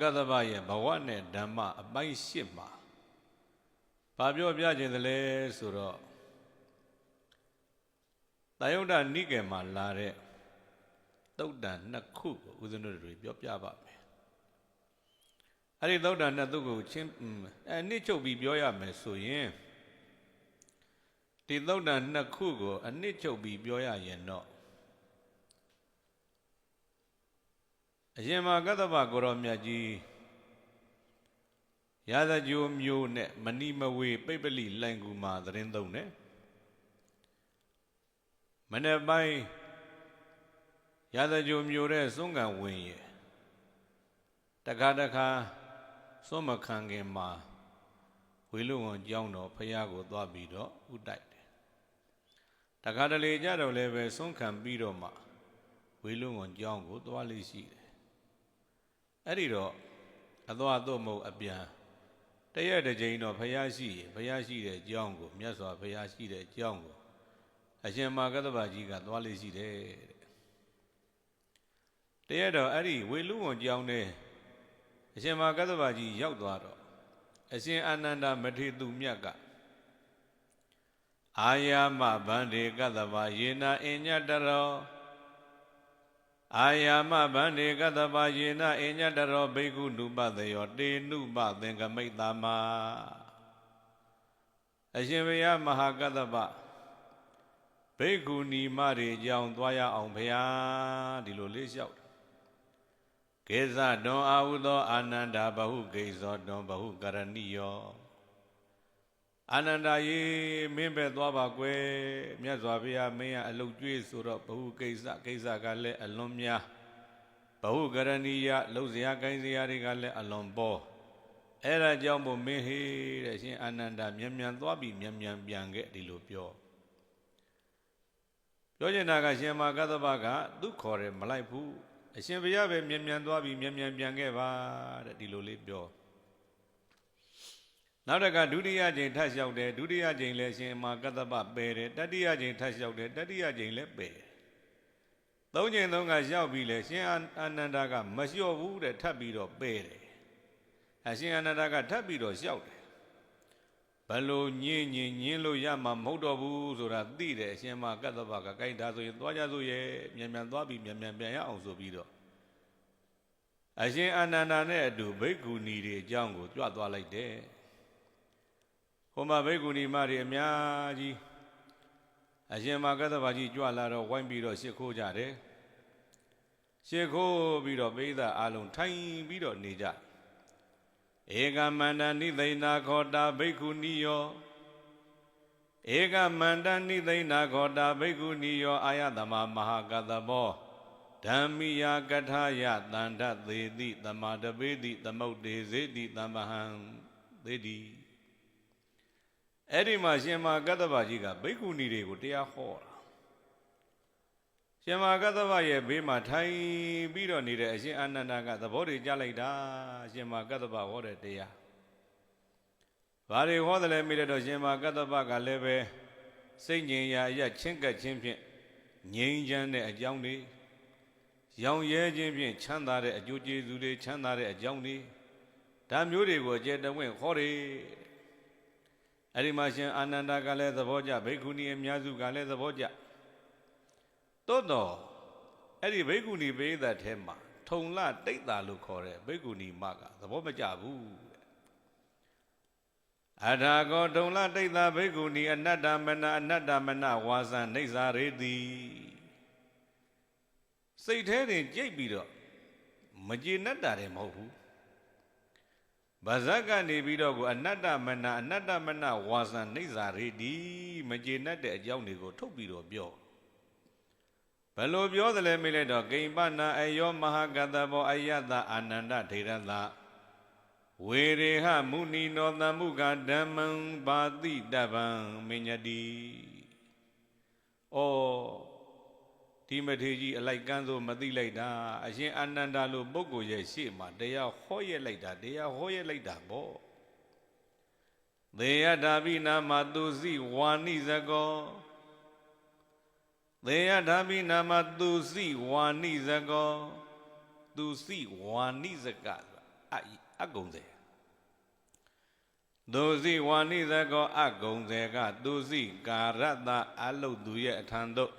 ကသဗ္ဗရဲ့ဘဝနဲ့ဓမ္မအပိုင်း၈မှာဘာပြောပြခြင်းသလဲဆိုတော့တယုဒ္ဓနိကေမှာလာတဲ့သုတ်တန်နှစ်ခုကိုဦးဇင်းတို့တွေပြောပြပါမယ်အဲ့ဒီသုတ်တန်နှစ်ခုကိုချင်းအဲနှစ်ချုပ်ပြီးပြောရမယ်ဆိုရင်ဒီသုတ်တန်နှစ်ခုကိုအနှစ်ချုပ်ပြီးပြောရရင်တော့ အရင်မှာကတ္တဗကိုရောမြတ်ကြီးရာဇကြိုမျိုးနဲ့မဏိမဝေပိပ္ပလိလိုင်ကူမှာသတင်းသုံးတယ်မနေ့ပိုင်းရာဇကြိုမျိုးတဲ့စွန့်ကံဝင်ရတခါတခါစွန့်မခံခင်မှာဝေလူဝန်ကြောင်းတော်ဖះကိုသွားပြီးတော့ဥတိုက်တယ်တခါတလေကြတော့လည်းပဲစွန့်ခံပြီးတော့မှဝေလူဝန်ကြောင်းကိုသွားလိရှိတယ် အဲ့ဒီတော့အသွားတော့မဟုတ်အပြန်တရက်တစ်ချိန်တော့ဖះရှိရင်ဖះရှိတဲ့အကြောင်းကိုမြတ်စွာဘုရားရှိတဲ့အကြောင်းကိုအရှင်မာကတ္တဗကြီးကသွားလိရှိတယ်တဲ့တရက်တော့အဲ့ဒီဝေလူဝန်ကြောင်းနဲ့အရှင်မာကတ္တဗကြီးရောက်သွားတော့အရှင်အာနန္ဒမထေသူမြတ်ကအာယာမဗန္ဒေကတ္တဗယေနာအညတရော အာယာမဗန္ဒေကတ္တဗယေနအညတရောဘိက္ခုနုပတယောတေနုပသင်္ကမိတ်တာမအရှင်ဘုရားမဟာကတ္တဗဘိက္ခုနီမတွေအကြောင်းသွားရအောင်ဘုရားဒီလိုလေးလျှောက်ကေဇတွန်အာဟုသောအာနန္ဒာဘဟုဂိဇောတွန်ဘဟုကရဏိယော အာနန္ဒာရေမင်းပဲသွားပါကွယ်မြတ်စွာဘုရားမင်းရအလုတ်ကျွေးဆိုတော့ဘဟုကိစ္စကိစ္စကလည်းအလွန်များဘဟုကရဏိယလှုပ်စရာကိုင်းစရာတွေကလည်းအလွန်ပေါ်အဲ့ဒါကြောင့်မို့မင်းဟေးတဲ့ရှင်အာနန္ဒာမြန်မြန်သွားပြီးမြန်မြန်ပြန်ခဲ့ဒီလိုပြောပြောချင်တာကရှင်မာကတ္တဗကသူခေါ်တယ်မလိုက်ဘူးအရှင်ဘုရားပဲမြန်မြန်သွားပြီးမြန်မြန်ပြန်ခဲ့ပါတဲ့ဒီလိုလေးပြော နောက်တကဒုတိယကြိမ်ထပ်လျှောက်တယ်ဒုတိယကြိမ်လည်းရှင်မာကတ္တဗပယ်တယ်တတိယကြိမ်ထပ်လျှောက်တယ်တတိယကြိမ်လည်းပယ်သုံးကြိမ်သုံးကလျှောက်ပြီးလဲရှင်အာနန္ဒာကမလျှော့ဘူးတဲ့ထပ်ပြီးတော့ပယ်တယ်အရှင်အာနန္ဒာကထပ်ပြီးတော့လျှောက်တယ်ဘလို့ညင်းညင်းညင်းလို့ရမှာမဟုတ်တော့ဘူးဆိုတာသိတယ်အရှင်မကတ္တဗကကိုင်းဒါဆိုရင်သွားကြစို့ရဲ့မြန်မြန်သွားပြီးမြန်မြန်ပြန်ရအောင်ဆိုပြီးတော့အရှင်အာနန္ဒာနဲ့အတူဘိက္ခုနီတွေအကြောင်းကိုကြွသွားလိုက်တယ် ဟိုမှာဘိက္ခုနီမတွေအများကြီးအရှင်မကတ္တဗကြီးကြွလာတော့ဝိုင်းပြီးတော့ရှ िख ိုးကြတယ်ရှ िख ိုးပြီးတော့ပိဋကအလုံးထိုင်ပြီးတော့နေကြဧကမန္တနိသိဏခောတာဘိက္ခုနီယောဧကမန္တနိသိဏခောတာဘိက္ခုနီယောအာယတမမဟာကတဘောဓမ္မိယကထာယတန္တသေတိသမာတပေတိသမုတ်တေစေတိသမ္ပဟံသေတိ အဲ့ဒီမှာရှင်မာကတ္တဗကြီးကဘိက္ခုနီတွေကိုတရားဟောတာရှင်မာကတ္တဗရဲ့ဘေးမှာထိုင်ပြီးတော့နေတဲ့အရှင်အာနန္ဒာကသဘောတွေကြားလိုက်တာရှင်မာကတ္တဗဟောတဲ့တရားဘာတွေဟောတယ်လဲမိတဲ့တော့ရှင်မာကတ္တဗကလည်းပဲစိတ်ငြိမ်ရာအရချင်းကပ်ခြင်းဖြင့်ငြိမ်းချမ်းတဲ့အကြောင်းတွေရောင်ရဲခြင်းဖြင့်ချမ်းသာတဲ့အကျိုးကျေးဇူးတွေချမ်းသာတဲ့အကြောင်းတွေဒါမျိုးတွေကိုအကျယ်တဝင့်ဟောတယ် အဲ့ဒီမှာရှင်အာနန္ဒာကလည်းသဘောကျဘိက္ခုနီအများစုကလည်းသဘောကျသို့တော့အဲ့ဒီဘိက္ခုနီပိသတ်ထဲမှာထုံလတိတ်တာလို့ခေါ်တဲ့ဘိက္ခုနီမကသဘောမကျဘူးအထာကောထုံလတိတ်တာဘိက္ခုနီအနတ္တမနအနတ္တမနဝါစံနေစာရေတိစိတ်ထဲတင်ကြိတ်ပြီးတော့မကျေနပ်တာတယ်မဟုတ်ဘူး ဗဇက်ကနေပြီးတော့ကိုအနတ္တမနအနတ္တမနဝါစံနေစာရေတိမကျေနပ်တဲ့အကြောင်းတွေကိုထုတ်ပြီးတော့ပြောဘယ်လိုပြောသလဲမေးလိုက်တော့ကိမ္ပနာအယောမဟာကတဘောအယတအာနန္ဒထေရသဝေရေဟမုနီနောတမှုကဓမ္မံပါတိတဗံမညတိဩ ဒီမထေကြီးအလိုက်ကန်းဆိုမသိလိုက်တာအရှင်အာနန္ဒာလိုပုဂ္ဂိုလ်ရဲ့ရှေ့မှာတရားဟောရက်လိုက်တာတရားဟောရက်လိုက်တာပေါ့သေယတာပိနာမသူစီဝါနိဇကောသေယဓာမိနာမသူစီဝါနိဇကောသူစီဝါနိဇကအအကုံစေသူစီဝါနိသကောအကုံစေကသူစီကာရတအလုတ်သူရဲ့အထံသို့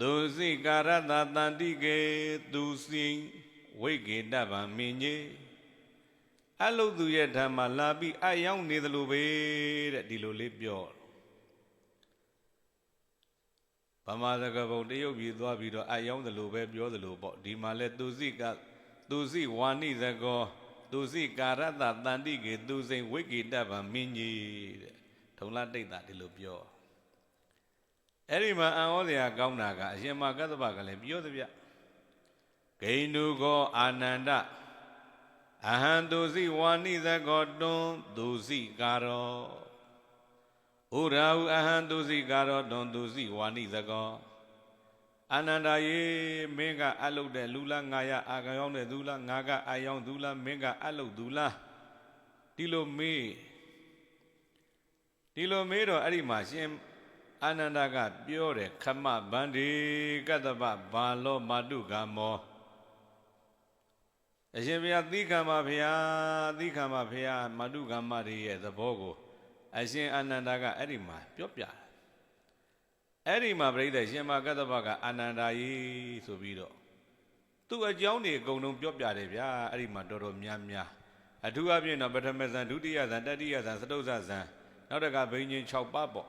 သူစီကာရတတန္တိကေသူစီဝိကေတဗံမင်းကြီးအလုတ်သူရဲ့ဓမ္မလာပြီးအယောင်နေသလိုပဲတဲ့ဒီလိုလေးပြောဗမာစကားပုံတရုတ်ပြည်သွားပြီးတော့အယောင်သလိုပဲပြောသလိုပေါ့ဒီမှာလဲသူစီကသူစီဝါနိသကောသူစီကာရတတန္တိကေသူစိန်ဝိကေတဗံမင်းကြီးတဲ့ထုံလာတိတ်တာဒီလိုပြော အဲ့ဒီမှာအံဩစရာကောင်းတာကအရှင်မကတ္တဗကလည်းပြောသဗျဂိန္ဓုကောအာနန္ဒအဟံသူစီဝါနိသကောတွန်းသူစီကာရောဥရာဟုအဟံသူစီကာရောတွန်းသူစီဝါနိသကောအာနန္ဒာယေမင်းကအလုတ်တဲ့လူလားငါရအာကယောင်းတဲ့သူလားငါကအယောင်းသူလားမင်းကအလုတ်သူလားဒီလိုမေးဒီလိုမေးတော့အဲ့ဒီမှာရှင် အာနန္ဒာကပြောတယ်ခမဗန္ဒီကတ္တပဘာလောမာတုကမောအရှင်ဘုရားသီခံပါဗျာသီခံပါဗျာမာတုကမတွေရဲ့သဘောကို အရှင်အာနန္ဒာကအဲ့ဒီမှာပြောပြတယ်အဲ့ဒီမှာပြိဿရှင်မကတ္တပကအာနန္ဒာကြီးဆိုပြီးတော့သူ့အကြောင်းတွေအကုန်လုံးပြောပြတယ်ဗျာအဲ့ဒီမှာတော်တော်များများအထူးအဖြင့်တော့ပထမဇန်ဒုတိယဇန်တတိယဇန်စတုဇဇန်နောက်တကဘိညာဉ်6ပါးပေါ့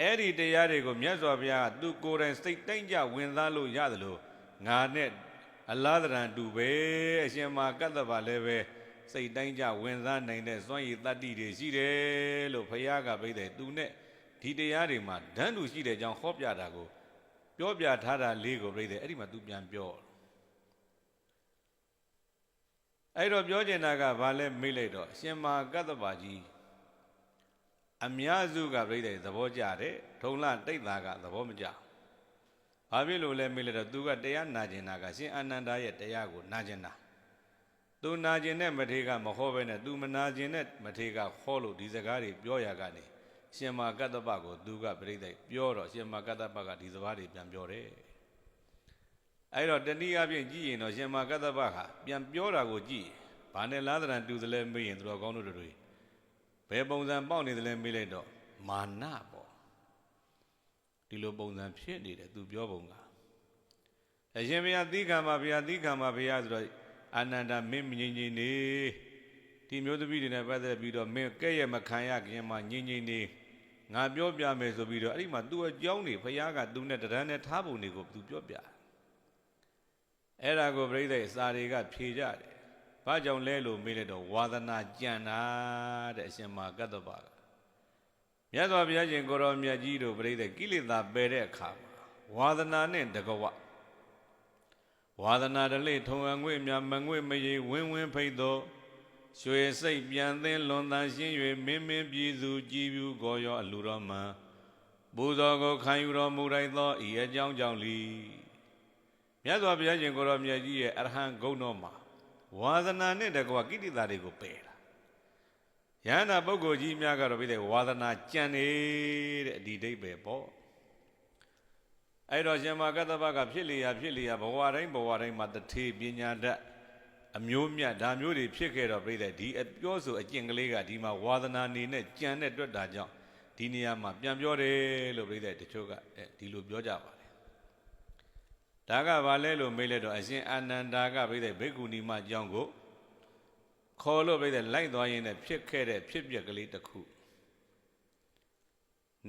အဲ့ဒီတရားတွေကိုမြတ်စွာဘုရားကသူကိုယ်တိုင်စိတ်တိုင်းကြဝင်စားလို့ရတယ်လို့ငါနဲ့အလားတရံတူပဲအရှင်မကတ္တပလည်းပဲစိတ်တိုင်းကြဝင်စားနိုင်တဲ့စွန့်ရည်တတ္တိတွေရှိတယ်လို့ဘုရားကပြိတဲ့သူနဲ့ဒီတရားတွေမှာဓာတ်လူရှိတဲ့အကြောင်းဟောပြတာကိုပြောပြထားတာလေးကိုပြိတဲ့အဲ့ဒီမှာ तू ပြန်ပြောအဲ့တော့ပြောချင်တာကဘာလဲမေးလိုက်တော့အရှင်မကတ္တပကြီး အများစုကပြိတ္တေသဘောကျတယ်ထုံလတိတ်တာကသဘောမကျဘာဖြစ်လို့လဲမေးလိုက်တော့သူကတရားနာကျင်တာကရှင်အာနန္ဒာရဲ့တရားကိုနာကျင်တာသူနာကျင်တဲ့မထေကမဟောပဲနဲ့သူမနာကျင်တဲ့မထေကဟောလို့ဒီစကားတွေပြောရကနေရှင်မာကတ္တပကိုသူကပြိတ္တေပြောတော့ရှင်မာကတ္တပကဒီစကားတွေပြန်ပြောတယ်အဲ့တော့တနည်းအားဖြင့်ကြည့်ရင်တော့ရှင်မာကတ္တပကပြန်ပြောတာကိုကြည့်ဘာနဲ့လားသဏ္ဍာန်တူသလဲမေးရင်သူတော်ကောင်းတို့တွေ ယ်ပုံစံပေါက်နေသလဲမေးလိုက်တော့မာနပေါ့ဒီလိုပုံစံဖြစ်နေတယ်သူပြောပုံကအရှင်ဘုရားသီးခံပါဘုရားသီးခံပါဘုရားဆိုတော့အာနန္ဒမင်းငြိမ်ငြိမ်နေဒီမျိုးသမီးတွေနဲ့ပတ်သက်ပြီးတော့မင်းကဲ့ရဲ့မခံရခင်မှာငြိမ်ငြိမ်နေငါပြောပြမယ်ဆိုပြီးတော့အဲ့ဒီမှာသူ့အကြောင်းနေဘုရားကသူနဲ့တရမ်းနဲ့ထားပုံတွေကိုသူပြောပြအဲ့ဒါကိုပြိဿအစာတွေကဖြေကြတယ် ဘာကြောင့်လဲလို့မေးလိုက်တော့ဝါသနာကြံတာတဲ့အရှင်မကတ္တပကမြတ်စွာဘုရားရှင်ကိုရောမြတ်ကြီးတို့ပြိဿကိလေသာပယ်တဲ့အခါမှာဝါသနာနဲ့တကဝဝါသနာတလေထုံအငွေ့မြမငွေ့မရေဝင်းဝင်းဖိတ်သောရွှေစိတ်ပြန်သင်းလွန်တန်ရှင်း၍မင်းမင်းပြည်သူကြည်ပြူကိုရောအလူတော်မှန်ပူဇော်ကိုခံယူတော်မူလိုက်သောဤအကြောင်းကြောင့်လီမြတ်စွာဘုရားရှင်ကိုရောမြတ်ကြီးရဲ့အရဟံဂုဏ်တော်မှာ ဝါသနာနဲ့တကွာကိဋ္တာတွေကိုပယ်တာယန္တာပုဂ္ဂိုလ်ကြီးများကတော့ပြတဲ့ဝါသနာကြံနေတဲ့ဒီဒိဋ္ဌိပဲပေါ့အဲ့တော့ရှင်မကတ္တပကဖြစ်လျာဖြစ်လျာဘဝတိုင်းဘဝတိုင်းမှာတထေပညာတတ်အမျိုးမြတ်ဒါမျိုးတွေဖြစ်ခဲ့တော့ပြိတဲ့ဒီအပြောဆိုအကျင့်ကလေးကဒီမှာဝါသနာနေနဲ့ကြံတဲ့တွက်တာကြောင့်ဒီနေရာမှာပြန်ပြောတယ်လို့ပြိတဲ့တချို့ကဒီလိုပြောကြပါတယ် ဒါကဘာလဲလို့မေးလိုက်တော့အရှင်အာနန္ဒာကပြိတဲ့ဘိက္ခုနီမအကြောင်းကိုခေါ်လို့ပြိတဲ့လိုက်သွားရင်းနဲ့ဖြစ်ခဲ့တဲ့ဖြစ်ပျက်ကလေးတစ်ခု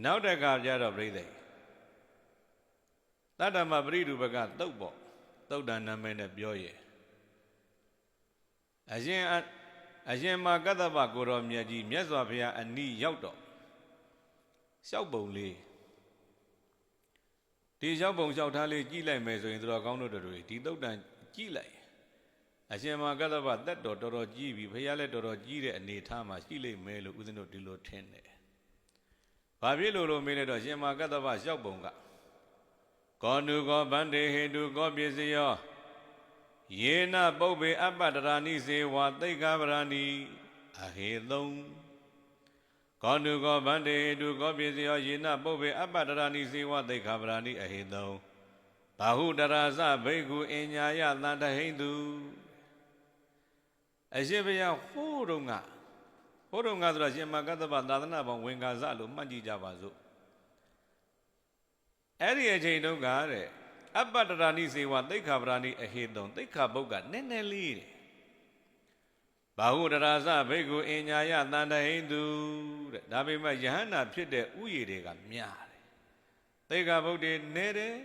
နောက်တကကြတော့ပြိတဲ့တတ္တမပရိဒုပကတုတ်ပေါ့တုတ်တန်နာမည်နဲ့ပြောရဲ့အရှင်အရှင်မာကတ္တပကိုရောမြတ်ကြီးမြတ်စွာဘုရားအနီးရောက်တော့လျှောက်ပုံလေး ဒီလျှောက်ပုံလျှောက်ထားလေးကြည့်လိုက်မယ်ဆိုရင်သူတော်ကောင်းတို့တွေဒီတုတ်တန်ကြည့်လိုက်အရှင်မာကတ္တပတက်တော်တော်တော်ကြီးပြီဘုရားလည်းတော်တော်ကြီးတဲ့အနေထားမှာရှိလိမ့်မယ်လို့ဦးဇင်းတို့ဒီလိုထင်တယ်။ဘာဖြစ်လို့လို့မေးလိုက်တော့ရှင်မာကတ္တပလျှောက်ပုံကကောနုကောဗန္တေဟေတုကောပစ္စယောယေနပုပ္ပေအပ္ပတရာဏိစေဝသိက္ခာပရာဏိအဟေသုံ ကောနုကောဗန္တေတုကောပိစယောယေနပုပ္ပေအပ္ပတရာဏိစေဝသိက္ခာပရာဏိအဟေသုံဘာဟုတရာဇဘိက္ခုအညာယသန္တဟိန္တုအရှင်ဘုရားဟိုးတုန်းကဟိုးတုန်းကဆိုတော့ရှင်မကတ္တဗသာသနာပေါင်းဝင်ကာစလို့မှတ်ကြည့်ကြပါစို့အဲ့ဒီအချိန်တုန်းကတဲ့အပ္ပတရာဏိစေဝသိက္ခာပရာဏိအဟေတုံသိက္ခာပုတ်ကနည်းနည်းလေးတဲ့ ဘာဟုတရာဇဘိက္ခုအင်ညာယတန်တဟိန္တုတဲ့ဒါပေမဲ့ယဟန္တာဖြစ်တဲ့ဥယျာဉ်တွေကများတယ်သိက္ခာပုတ်တွေနည်းတယ်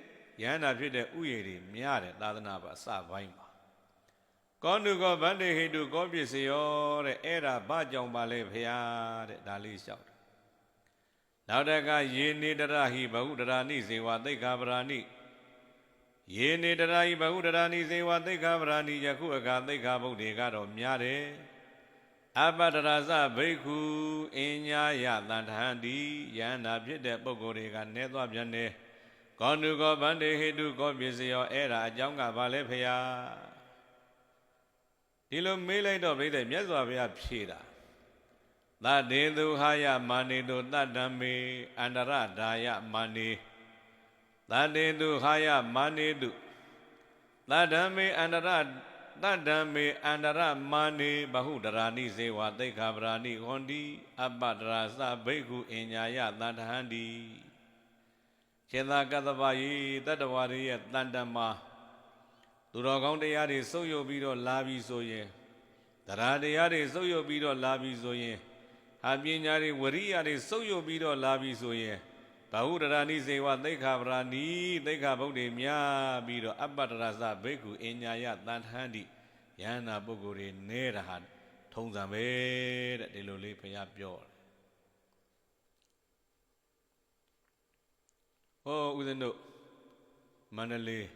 ယဟန္တာဖြစ်တဲ့ဥယျာဉ်တွေများတယ်သာသနာ့ဘာအစပိုင်းမှာကောနုကောဗန္တေဟိတုကောပစ္စယောတဲ့အဲ့ဒါဘာကြောင့်ပါလဲဖရာတဲ့ဒါလေးလျှောက်တယ်နောက်တကယေနေတရဟိဘဟုတရာဏိဇေဝသိက္ခာပရာဏိ ယေနေတရာဟိဘဟုတရာဏိဇေဝသိက္ခာပရာဏိယခုအခါသိက္ခာပုဒ်တွေကတော့များတယ်အပတရာဇဘိက္ခုအင်ညာယတန်ထဟန္တိယန္တာဖြစ်တဲ့ပုဂ္ဂိုလ်တွေကနဲသွားပြန်တယ်ကောနုကောဗန္တေဟိတုကောပစ္စယောအဲ့ဒါအကြောင်းကဘာလဲဖရာဒီလိုမေးလိုက်တော့ပြိတ္တမြတ်စွာဘုရားဖြေတာသတ္တေသူဟာယမာနေတုတတ္တံမေအန္တရဒါယမာနေ သတ္တေသူဟာယမာနေတုတတ္တံမေအန္တရတတ္တံမေအန္တရမာနေဘဟုတရာဏိဇေဝသိက္ခာပရာဏိဟွန်တိအပ္ပတရာသဘိက္ခုအညာယတန္တဟန္တိခြေသာကတ္တဗယေတတ္တဝါတွေရဲ့တန်တမသူတော်ကောင်းတရားတွေစုပ်ယုပ်ပြီးတော့လာပြီဆိုရင်တရားတရားတွေစုပ်ယုပ်ပြီးတော့လာပြီဆိုရင်ဟာပညာတွေဝရိယတွေစုပ်ယုပ်ပြီးတော့လာပြီဆိုရင် ဘာဟုတရာဏိစေဝသိက္ခာပရာဏီသိက္ခာပုဒ်တွေများပြီးတော့အပ္ပတရသဘိက္ခုအညာယတန်ထဟန္တိယန္နာပုဂ္ဂိုလ်တွေနဲတာဟာထုံးစံပဲတဲ့ဒီလိုလေးဘုရားပြောတယ်ဟောဦးဇင်းတို့မန္တလေး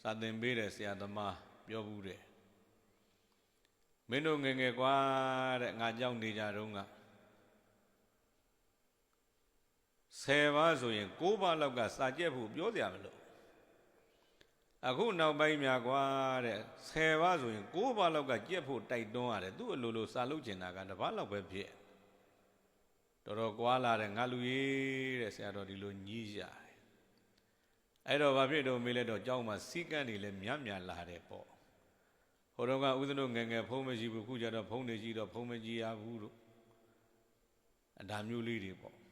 စာသင်ပေးတဲ့ဆရာသမားပြောဘူးတယ်မင်းတို့ငယ်ငယ်ကွာတဲ့ငါကြောက်နေကြတော့က 10ပါးဆိုရင်9ပါးလောက်ကစာကြက်ဖို့ပြောကြမလို့အခုနောက်ပိုင်းများကွာတဲ့10ပါးဆိုရင်9ပါးလောက်ကကြက်ဖို့တိုက်တွန်းရတယ်သူ့အလိုလိုစာလုပ်ကျင်တာကတစ်ပါးလောက်ပဲဖြစ်တော်တော်ကွာလာတဲ့ငါလူကြီးတဲ့ဆရာတော်ဒီလိုညည်းကြတယ်အဲ့တော့ဘာဖြစ်တော့မေးလဲတော့ကြောင်းမှာစီကန်းတွေလည်းများများလာတယ်ပေါ့ဟိုတော့ကဦးဇင်းတို့ငယ်ငယ်ဖုံးမရှိဘူးခုကျတော့ဖုံးနေကြည့်တော့ဖုံးမကြည့်ရဘူးလို့အဒါမျိုးလေးတွေပေါ့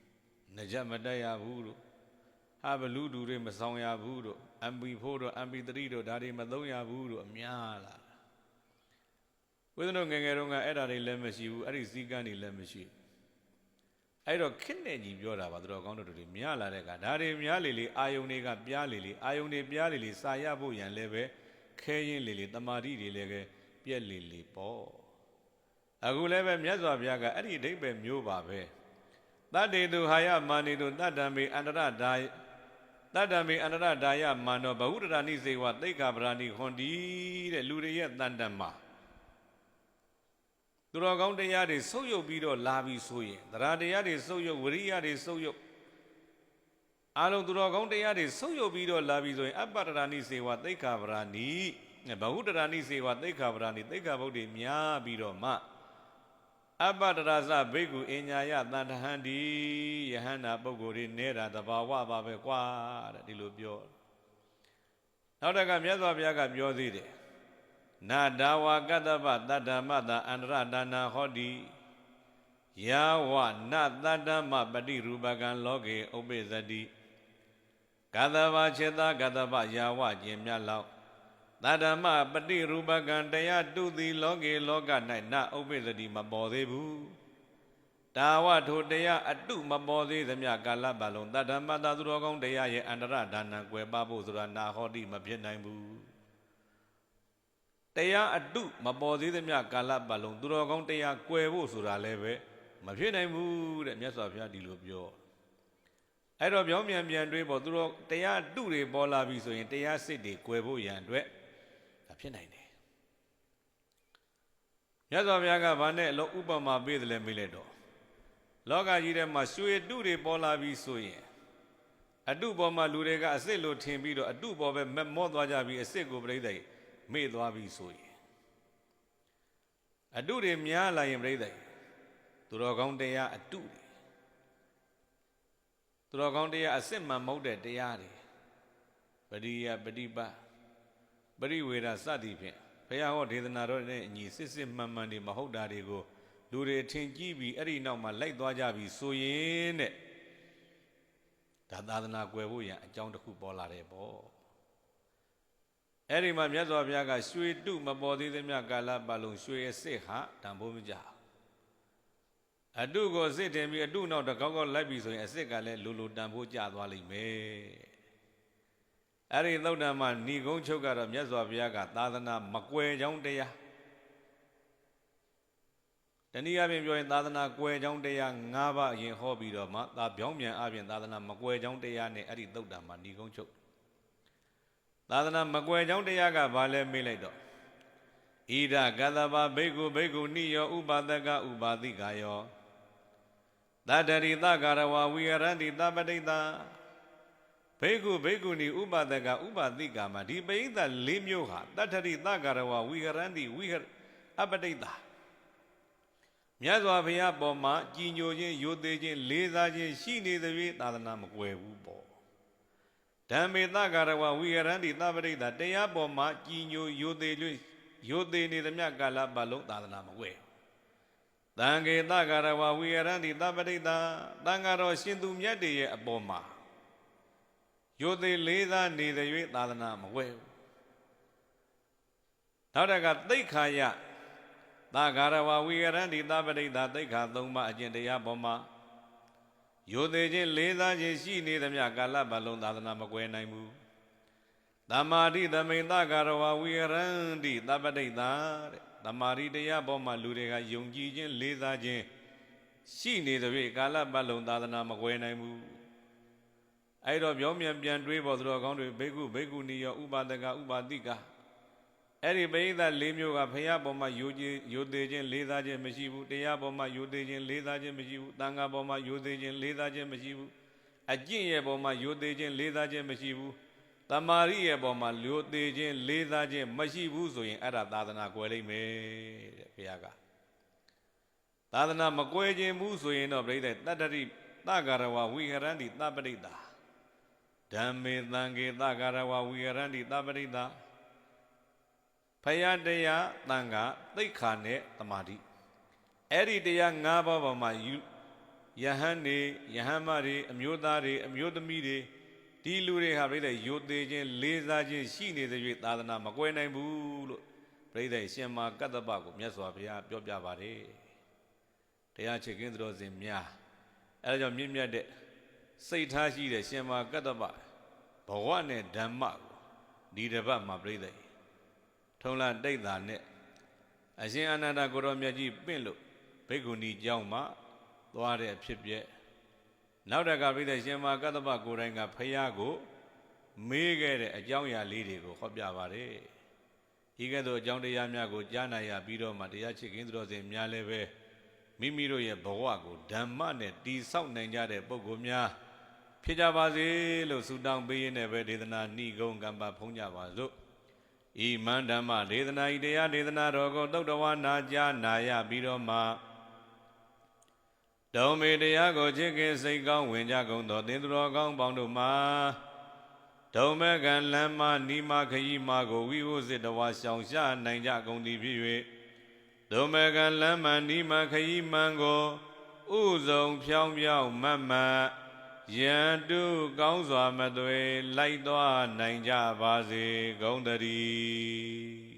ငကြက်မတက်ရဘူးလို့ဟာဘလူဒူတွေမဆောင်ရဘူးလို့ MP4 တို့ MP3 တို့ဒါတွေမသုံးရဘူးလို့အများလာဦးဇင်းတို့ငယ်ငယ်တုန်းကအဲ့ဒါတွေလည်းမရှိဘူးအဲ့ဒီစီကန်းတွေလည်းမရှိဘူးအဲ့တော့ခစ်နဲ့ကြီးပြောတာပါသူတော်ကောင်းတို့တွေများလာတဲ့ကဒါတွေများလေလေအာယုန်တွေကပြားလေလေအာယုန်တွေပြားလေလေစာရဖို့ရန်လည်းပဲခဲရင်လေလေတမာတိတွေလည်းပဲပြက်လေလေပေါ့အခုလည်းပဲမြတ်စွာဘုရားကအဲ့ဒီအဓိပ္ပာယ်မျိုးပါပဲ တတ္တေသူဟာယမာနေတုတတ္တံမေအန္တရဒါတတ္တံမေအန္တရဒါယမာနောဘဟုတရဏိစေဝသိက္ခာပရာဏိဟွန်တီတဲ့လူတွေရဲ့တန်တံမှာသူတော်ကောင်းတရားတွေဆုပ်ယုပ်ပြီးတော့လာပြီဆိုရင်တရားတရားတွေဆုပ်ယုပ်ဝရိယတွေဆုပ်ယုပ်အလုံးသူတော်ကောင်းတရားတွေဆုပ်ယုပ်ပြီးတော့လာပြီဆိုရင်အပ္ပတရာဏိစေဝသိက္ခာပရာဏိဘဟုတရာဏိစေဝသိက္ခာပရာဏိသိက္ခာဘုဒ္ဓများပြီးတော့မှ အပ္ပတရာဇဘိက္ခုအညာယတန်တဟန္တိယဟန္တာပုဂ္ဂိုလ်တွေနေတာတဘာဝပါပဲကွာတဲ့ဒီလိုပြောနောက်တကမြတ်စွာဘုရားကပြောသေးတယ်နာဒါဝကတ္တပတတ္တမတအန္တရဒါနာဟောတိယာဝနတတ္တမပฏิရူပကံလောကေဥပိသတိကတ္တဗခြေတကတ္တဗယာဝကျင်မြတ်လောက် တတ္တမပฏิရူပကံတရားတုသည်လောကေလောက၌နဥပိသတိမပေါ်သေးဘူးတာဝထိုတရားအတုမပေါ်သေးသမျှကာလပတ်လုံးတတ္တမတသူတော်ကောင်းတရားရဲ့အန္တရဒါနံကွယ်ပဖို့ဆိုတာနာဟောတိမဖြစ်နိုင်ဘူးတရားအတုမပေါ်သေးသမျှကာလပတ်လုံးသူတော်ကောင်းတရားကွယ်ဖို့ဆိုတာလည်းပဲမဖြစ်နိုင်ဘူးတဲ့မြတ်စွာဘုရားဒီလိုပြောအဲ့တော့ပြောင်းပြန်ပြန်တွေးပေါ့သူတော်တရားအတုတွေပေါ်လာပြီဆိုရင်တရားစစ်တွေကွယ်ဖို့ရန်အတွက်ဒါ ဖြစ်နိုင်တယ်မြတ်စွာဘုရားကဘာနဲ့လောဥပမာပေးတယ်လဲမေးလိုက်တော့လောကကြီးထဲမှာရွှေတုတွေပေါ်လာပြီဆိုရင်အတုပေါ်မှာလူတွေကအစ်စ်လို့ထင်ပြီးတော့အတုပေါ်ပဲမက်မောသွားကြပြီးအစ်စ်ကိုပြိဿမေ့သွားပြီဆိုရင်အတုတွေများလာရင်ပြိဿသူတော်ကောင်းတရားအတုတွေသူတော်ကောင်းတရားအစစ်မှန်မဟုတ်တဲ့တရားတွေပရိယပฏิပတ် ပရိဝေဒစသည်ဖြင့်ဘရားဟောဒေသနာတော်နဲ့အညီစစ်စစ်မှန်မှန်တွေမဟုတ်တာတွေကိုလူတွေထင်ကြည့်ပြီးအဲ့ဒီနောက်မှာလိုက်သွားကြပြီးဆိုရင်တဲ့ဒါသာသနာကွယ်ဖို့ရန်အကြောင်းတစ်ခုပေါ်လာတယ်ပေါ့အဲ့ဒီမှာမြတ်စွာဘုရားကရွှေတုမပေါ်သေးသမျှကာလပတ်လုံးရွှေရဲ့စစ်ဟာတန်ဖိုးမကြဘူးအတုကိုစစ်တင်ပြီးအတုနောက်တစ်ကောက်ကောက်လိုက်ပြီဆိုရင်အစစ်ကလည်းလူလူတန်ဖိုးကျသွားလိမ့်မယ် အဲ့ဒီသုတ်တံမှာဏီကုန်းချုပ်ကတော့မြတ်စွာဘုရားကသာသနာမကွယ်ကြောင်းတရားတနည်းအားဖြင့်ပြောရင်သာသနာကွယ်ကြောင်းတရား၅ပါးအရင်ဟောပြီးတော့မှသာပြောင်းပြန်အားဖြင့်သာသနာမကွယ်ကြောင်းတရားနဲ့အဲ့ဒီသုတ်တံမှာဏီကုန်းချုပ်သာသနာမကွယ်ကြောင်းတရားကဘာလဲမေးလိုက်တော့ဣဒကတ္တဗဘိက္ခုဘိက္ခုနိယောဥပါဒကဥပါတိကာယောသတ္တရိသကာရဝဝိဟရန္တိသပတိတာ ဘိက္ခုဘိက္ခုနိဥပါဒကဥပါတိကာမှာဒီပိဋက၄မျိုးဟာတတ္ထရိသကာရဝဝိဟရန္တိဝိဟအပတိတာမြတ်စွာဘုရားပေါ်မှာကြည်ညိုခြင်းယိုသေးခြင်းလေးစားခြင်းရှိနေသဖြင့်သာသနာမကွယ်ဘူးပေါ့ဓမ္မေသကာရဝဝိဟရန္တိသပတိတာတရားပေါ်မှာကြည်ညိုယိုသေးလို့ယိုသေးနေသမျှကာလပတ်လုံးသာသနာမကွယ်တံကေတကာရဝဝိဟရန္တိသပတိတာတန်ဃာတော်ရှင်သူမြတ်တွေရဲ့အပေါ်မှာ ယိုသေးလေးစားနေတဲ့၍သာသနာမကွယ်ဘူးနောက်တကသိက္ခာယသာဂရဝဝိဟရန္တိသပတိတာသိက္ခာ၃ပါးအကျင့်တရားပေါ်မှာယိုသေးခြင်းလေးစားခြင်းရှိနေသမျှကာလပတ်လုံးသာသနာမကွယ်နိုင်ဘူးသမာဓိသမိန်သကာရဝဝိဟရန္တိသပတိတာတဲ့သမာဓိတရားပေါ်မှာလူတွေကယုံကြည်ခြင်းလေးစားခြင်းရှိနေသဖြင့်ကာလပတ်လုံးသာသနာမကွယ်နိုင်ဘူး အဲ့တော့ပြောမြန်ပြန်တွေးပေါ်သူတော်ကောင်းတွေဘိက္ခုဘိက္ခုနီယောဥပါဒကဥပါတိကအဲ့ဒီပိဋက၄မျိုးကဖရာပေါ်မှာယိုကြည်ယိုသေးခြင်းလေးစားခြင်းမရှိဘူးတရားပေါ်မှာယိုသေးခြင်းလေးစားခြင်းမရှိဘူးတန်ခါပေါ်မှာယိုသေးခြင်းလေးစားခြင်းမရှိဘူးအကျင့်ရဲ့ပေါ်မှာယိုသေးခြင်းလေးစားခြင်းမရှိဘူးတမာရိရဲ့ပေါ်မှာယိုသေးခြင်းလေးစားခြင်းမရှိဘူးဆိုရင်အဲ့ဒါသာသနာကွယ်လိမ့်မယ်တဲ့ဖရာကသာသနာမကွယ်ခြင်းဘူးဆိုရင်တော့ပြိဿတတ္တရိသကာရဝဝိဟရန္တိသပရိတာ ဓမ္မေသံဃေသကာရဝဝိဟရန္တိသပရိတာဖယားတရားတန်ခါသိက္ခာနဲ့တမာတိအဲ့ဒီတရား၅ပါးပေါ်မှာယဟန်နေယဟန်မတွေအမျိုးသားတွေအမျိုးသမီးတွေဒီလူတွေဟာပြိဿယိုသေးခြင်းလေးစားခြင်းရှိနေတဲ့၍သာသနာမကွယ်နိုင်ဘူးလို့ပြိဿရှင်မာကတ္တပကိုမြတ်စွာဘုရားပြောပြပါတယ်တရားချစ်ခင်တော်စင်များအဲဒါကြောင့်မြင့်မြတ်တဲ့ စိတ်ထားရှိတဲ့ရှင်မာကတ္တပဘဝနဲ့ဓမ္မကိုဒီတစ်ပတ်မှာပြိဿထုံလာတိတ်တာနဲ့အရှင်အနန္ဒကိုရောမြတ်ကြီးပင့်လို့ဘိက္ခုနီကျောင်းမှာသွားတဲ့အဖြစ်ပြက်နောက်တကပြိတဲ့ရှင်မာကတ္တပကိုယ်တိုင်ကဖယားကိုမေးခဲ့တဲ့အကြောင်းအရာလေးတွေကိုဟောပြပါတယ်ဤကဲ့သို့အကြောင်းတရားများကိုကြားနာရပြီးတော့မှတရားချစ်ခင်သူတော်စင်များလည်းပဲမိမိတို့ရဲ့ဘဝကိုဓမ္မနဲ့တည်ဆောက်နိုင်ကြတဲ့ပုဂ္ဂိုလ်များ ဖြစ်ကြပါစေလို့ဆုတောင်းပေးရင်းနဲ့ပဲဒေသနာဏိဂုံကံပါဖုံးကြပါစို့ဤမန္ဓမ္မဒေသနာဤတရားဒေသနာတော်ကိုသုတ်တဝါနာကြားနာရပြီးတော့မှတုံမေတရားကိုချစ်ခင်စိတ်ကောင်းဝင်ကြကုန်သောသင်္သူတော်ကောင်းပေါင်းတို့မှာဒုံမကံလမ်းမနီမခရီးမကိုဝိဟုစစ်တဝါရှောင်ရှားနိုင်ကြကုန်သည်ဖြစ်၍ဒုံမကံလမ်းမနီမခရီးမှန်ကိုဥဇုံဖြောင်းဖြောင်းမတ်မတ် ယံတုကောင်းစွာမသွေလိုက်သွားနိုင်ကြပါစေဂုံတည်း